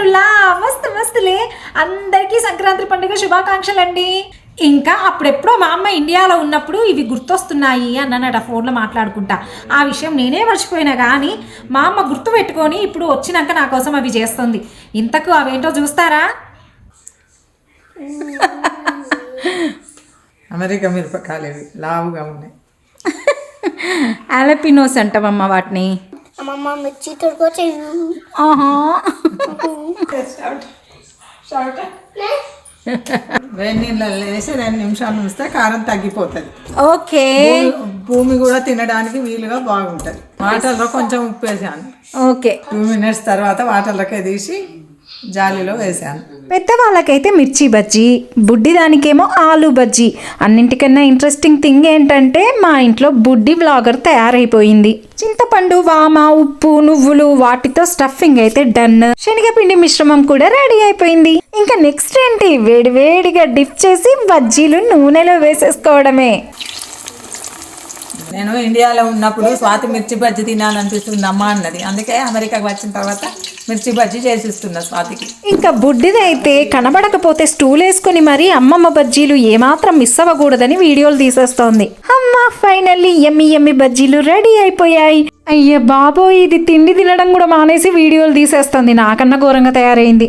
సోదరులా మస్తు మస్తులే. అందరికీ సంక్రాంతి పండుగ శుభాకాంక్షలు అండి ఇంకా అప్పుడెప్పుడో మా అమ్మ ఇండియాలో ఉన్నప్పుడు ఇవి గుర్తొస్తున్నాయి అన్నమాట ఫోన్లో మాట్లాడుకుంటా. ఆ విషయం నేనే మర్చిపోయినా కానీ మా అమ్మ గుర్తు పెట్టుకొని ఇప్పుడు వచ్చినాక నా కోసం అవి చేస్తుంది. ఇంతకు అవేంటో చూస్తారా? అమెరికా మిరపకాయలు లావుగా ఉన్నాయి. ఆలపినోస్ అంటామమ్మ వాటిని. అమ్మమ్మ మిర్చి ఆహా. వేడి నీళ్ళల్లో వేసి రెండు నిమిషాలు ఉంచితే కారం తగ్గిపోతుంది. ఓకే. భూమి కూడా తినడానికి వీలుగా బాగుంటుంది. వాటర్లో కొంచెం ఉప్పు వేసాను ఓకే. టూ మినిట్స్ తర్వాత వాటర్లోకే తీసి జాలీలో వేసాను పెద్దవాళ్ళకైతే మిర్చి బజ్జీ బుడ్డి దానికేమో ఆలు బజ్జీ. అన్నింటికన్నా ఇంట్రెస్టింగ్ థింగ్ ఏంటంటే మా ఇంట్లో బుడ్డి బ్లాగర్ తయారైపోయింది. చింతపండు వామ ఉప్పు నువ్వులు వాటితో స్టఫింగ్ అయితే డన్ శనగపిండి మిశ్రమం కూడా రెడీ అయిపోయింది. ఇంకా నెక్స్ట్ ఏంటి? వేడి వేడిగా డిప్ చేసి బజ్జీలు నూనెలో వేసేసుకోవడమే. నేను ఇండియాలో ఉన్నప్పుడు స్వాతి మిర్చి బజ్జీ తినాలనిపిస్తుంది అమ్మ అన్నది. అందుకే అమెరికాకి వచ్చిన తర్వాత మిర్చి బజ్జీ చేసిస్తున్నా స్వాతికి. ఇంకా బుడ్డిదైతే కనబడకపోతే స్టూల్ వేసుకుని మరీ అమ్మమ్మ బజ్జీలు ఏమాత్రం మిస్ అవ్వకూడదని వీడియోలు తీసేస్తోంది. అమ్మ ఫైనల్లీ ఎమ్మి ఎమ్మి బజ్జీలు రెడీ అయిపోయాయి. అయ్యే బాబోయ్ ఇది తిండి తినడం కూడా మానేసి వీడియోలు తీసేస్తుంది. నాకన్నా ఘోరంగా తయారైంది.